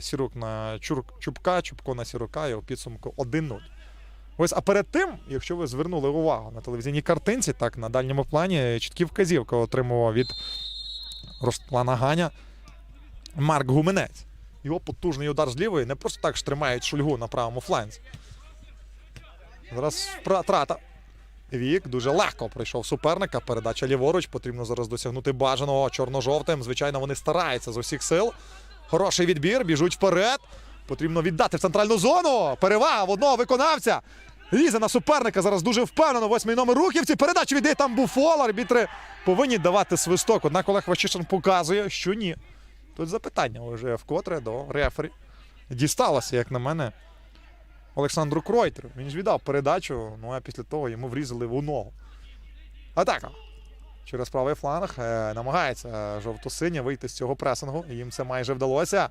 Сірук на Чур... Чубка, Чубко на Сірука і у підсумку 1-0. Ось, а перед тим, якщо ви звернули увагу на телевізійній картинці, так на дальньому плані чіткі вказівки отримував від Руслана Ганя Марк Гуменець. Його потужний удар з лівої не просто так ж тримають шульгу на правому фланзі. Зараз впра- трата. Вік дуже легко пройшов суперника. Передача ліворуч. Потрібно зараз досягнути бажаного чорно-жовтим. Звичайно, вони стараються з усіх сил. Хороший відбір, біжуть вперед. Потрібно віддати в центральну зону. Перевага в одного виконавця. Лізе на суперника. Зараз дуже впевнено. Восьмий номер рухівці. Передача віддає там буфол. Арбітри повинні давати свисток. Однак Олег Ващишин показує, що ні. Тут запитання вже вкотре до рефері. Дісталося, як на мене, Олександру Кройтеру. Він ж віддав передачу, ну а після того йому врізали в ногу. Атака. Через правий фланг е, намагається жовто-синя вийти з цього пресингу. Їм це майже вдалося.